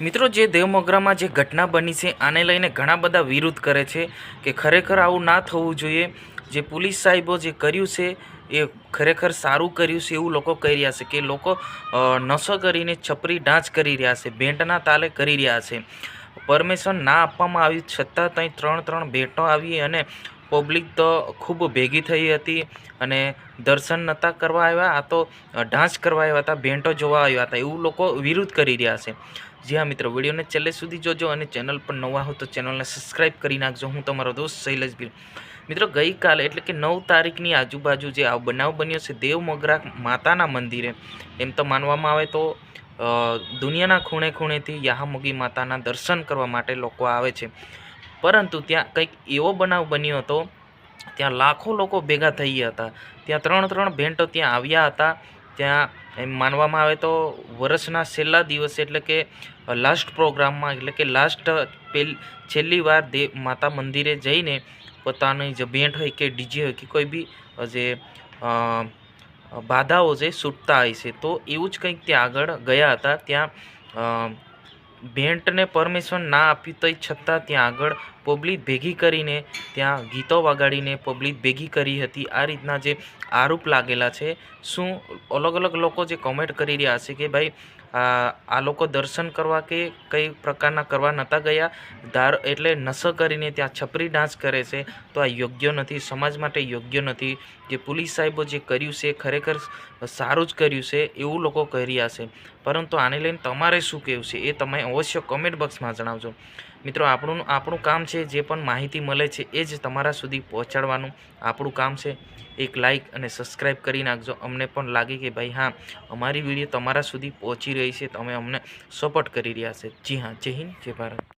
મિત્રો, જે દેવમોગરામાં જે ઘટના બની છે, આને લઈને ઘણા બધા વિરોધ કરે છે કે ખરેખર આવું ના થવું જોઈએ. જે પોલીસ સાહેબો જે કર્યું છે, એ ખરેખર સારું કર્યું છે એવું લોકો કહી રહ્યા છે કે લોકો નશો કરીને છપરી ડાન્સ કરી રહ્યા છે બેન્ટના તાલે કરી રહ્યા છે. પરમિશન ના આપવામાં આવ્યું છતાં ત્યાં ત્રણ ત્રણ ભેટો આવી અને પબ્લિક તો ખૂબ ભેગી થઈ હતી અને દર્શન નહોતા કરવા આવ્યા, આ તો ડાન્સ કરવા આવ્યા હતા ભેંટો જોવા આવ્યા હતા, એવું લોકો વિરોધ કરી રહ્યા છે. જી હા મિત્રો, વિડીયોને છેલ્લે સુધી જોજો અને ચેનલ પર નવા હો તો ચેનલને સબસ્ક્રાઈબ કરી નાખજો. હું તમારો દોસ્ત શૈલેષ ભીલ મિત્રો, ગઈકાલે એટલે કે નવ તારીખની આજુબાજુ જે આ બનાવ બન્યો છે, દેવ મોગરા માતાના મંદિરે, એમ તો માનવામાં આવે તો દુનિયાના ખૂણે ખૂણેથી યાહામોગી માતાના દર્શન કરવા માટે લોકો આવે છે. પરંતુ ત્યાં કંઈક એવો બનાવ બન્યો હતો, ત્યાં લાખો લોકો ભેગા થઈ હતા. ત્યાં ત્રણ ત્રણ ભેંટો ત્યાં આવ્યા હતા. ત્યાં એમ માનવામાં આવે તો વર્ષના છેલ્લા દિવસે એટલે કે લાસ્ટ પ્રોગ્રામમાં એટલે કે લાસ્ટ છેલ્લી વાર દેવ માતા મંદિરે જઈને પોતાની જે ભેંટ હોય કે ડીજે હોય કે કોઈ બી જે બાધાઓ જે છૂટતા હોય છે, તો એવું જ કંઈક ત્યાં આગળ ગયા હતા. ત્યાં અ, ભેંટને પરમિશન ના આપ્યું તોય છતાં ત્યાં આગળ પબ્લિક ભેગી કરીને ત્યાં ગીતો વગાડીને પબ્લિક ભેગી કરી હતી. આ રીતના જે આરોપ લાગેલા છે શું અલગ અલગ લોકો જે કોમેન્ટ કરી રહ્યા છે કે ભાઈ આ આ લોકો દર્શન કરવા કે કઈ પ્રકારના કરવા નહોતા ગયા. ધાર એટલે નશો કરીને ત્યાં છપરી ડાન્સ કરે છે. તો આ યોગ્ય નથી. સમાજ માટે યોગ્ય નથી. જે પોલીસ સાહેબો જે કર્યું છે, ખરેખર સારું જ કર્યું છે, એવું લોકો કહી રહ્યા છે. પરંતુ આને લઈને તમારે શું કહેવું છે એ તમે અવશ્ય કોમેન્ટ બોક્સમાં જણાવજો. મિત્રો, આપણું આપણું કામ છે જે પણ માહિતી મળે છે એ જ તમારા સુધી પહોંચાડવાનું. આપણું કામ છે એક લાઇક અને સબસ્ક્રાઈબ કરી નાખજો. અમને પણ લાગે કે ભાઈ, હા, અમારી વીડિયો તમારા સુધી પહોંચી રહી છે. તમે અમને સપોર્ટ કરી રહ્યા છે. જી હા, જય હિન્દ, જય ભારત.